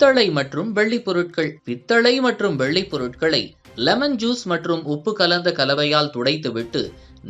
பித்தளை மற்றும் வெள்ளி பொருட்கள். பித்தளை மற்றும் வெள்ளி பொருட்களை லெமன் ஜூஸ் மற்றும் உப்பு கலந்த கலவையால் துடைத்துவிட்டு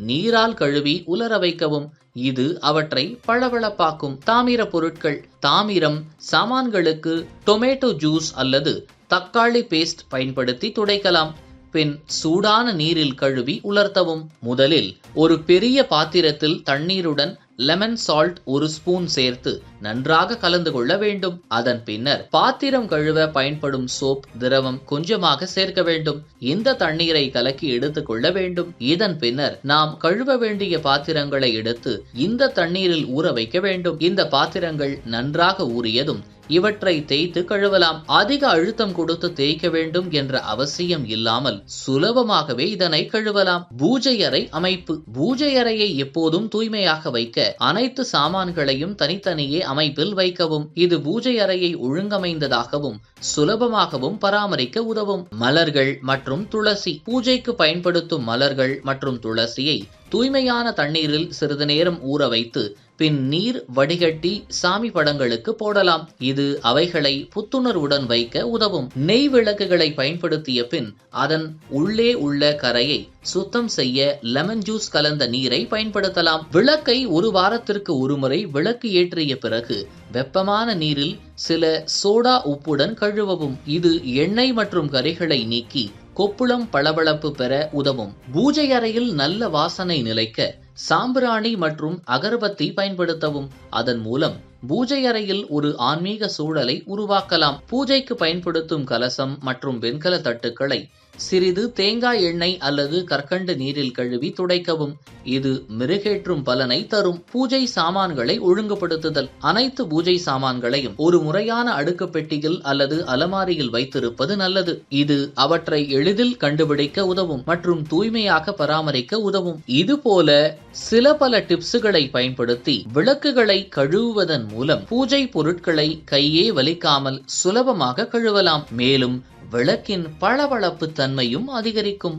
நீரால் கழுவி உலர வைக்கவும். இது அவற்றை பளபளப்பாக்கும் தாமிர பொருட்கள். தாமிரம் சாமான்களுக்கு டொமேட்டோ ஜூஸ் அல்லது தக்காளி பேஸ்ட் பயன்படுத்தி துடைக்கலாம். பின் சூடான நீரில் கழுவி உலர்த்தவும். முதலில் ஒரு பெரிய பாத்திரத்தில் தண்ணீருடன் லெமன் சால்ட் ஒரு ஸ்பூன் சேர்த்து நன்றாக கலந்து கொள்ள வேண்டும். அதன் பின்னர் பாத்திரம் கழுவ பயன்படும் சோப் திரவம் கொஞ்சமாக சேர்க்க வேண்டும். இந்த தண்ணீரை கலக்கி எடுத்துக் கொள்ள வேண்டும். இதன் பின்னர் நாம் கழுவ வேண்டிய பாத்திரங்களை எடுத்து இந்த தண்ணீரில் ஊற வைக்க வேண்டும். இந்த பாத்திரங்கள் நன்றாக ஊறியதும் இவற்றை தேய்த்து கழுவலாம். அதிக அழுத்தம் கொடுத்து தேய்க்க வேண்டும் என்ற அவசியம் இல்லாமல் சுலபமாகவே இதனை கழுவலாம். பூஜை அறை அமைப்பு. பூஜை அறையை எப்போதும் தூய்மையாக வைக்க அனைத்து சாமான்களையும் தனித்தனியே அமைப்பில் வைக்கவும். இது பூஜை அறையை ஒழுங்கமைந்ததாகவும் சுலபமாகவும் பராமரிக்க உதவும். மலர்கள் மற்றும் துளசி. பூஜைக்கு பயன்படுத்தும் மலர்கள் மற்றும் துளசியை தூய்மையான தண்ணீரில் சிறிது நேரம் ஊற வைத்து பின் நீர் வடிகட்டி சாமி படங்களுக்கு போடலாம். இது அவைகளை புத்துணர்வுடன் வைக்க உதவும். நெய் விளக்குகளை பயன்படுத்திய பின் அதன் உள்ளே உள்ள கரையை சுத்தம் செய்ய லெமன் ஜூஸ் கலந்த நீரை பயன்படுத்தலாம். விளக்கை ஒரு வாரத்திற்கு ஒருமுறை விளக்கு ஏற்றிய பிறகு வெப்பமான நீரில் சில சோடா உப்புடன் கழுவவும். இது எண்ணெய் மற்றும் கரைகளை நீக்கி கொப்புளம் பளபளப்பு பெற உதவும். பூஜை அறையில் நல்ல வாசனை நிலைக்க சாம்பிராணி மற்றும் அகர்பத்தி பயன்படுத்தவும். அதன் மூலம் பூஜை அறையில் ஒரு ஆன்மீக சூழலை உருவாக்கலாம். பூஜைக்கு பயன்படுத்தும் கலசம் மற்றும் வெண்கல தட்டுக்களை சிறிது தேங்காய் எண்ணெய் அல்லது கற்கண்டு நீரில் கழுவி துடைக்கவும். இது மெருகேற்றும் பலனை தரும். பூஜை சாமான்களை ஒழுங்குபடுத்துதல். அனைத்து பூஜை சாமான்களையும் ஒரு முறையான அடுக்கு பெட்டியில் அல்லது அலமாரியில் வைத்திருப்பது நல்லது. இது அவற்றை எளிதில் கண்டுபிடிக்க உதவும் மற்றும் தூய்மையாக பராமரிக்க உதவும். இது போல சில பல டிப்ஸுகளை பயன்படுத்தி விளக்குகளை கழுவுவதன் மூலம் பூஜை பொருட்களை கையே வலிக்காமல் சுலபமாக கழுவலாம். மேலும் விளக்கின் பளபளப்பு தன்மையும் அதிகரிக்கும்.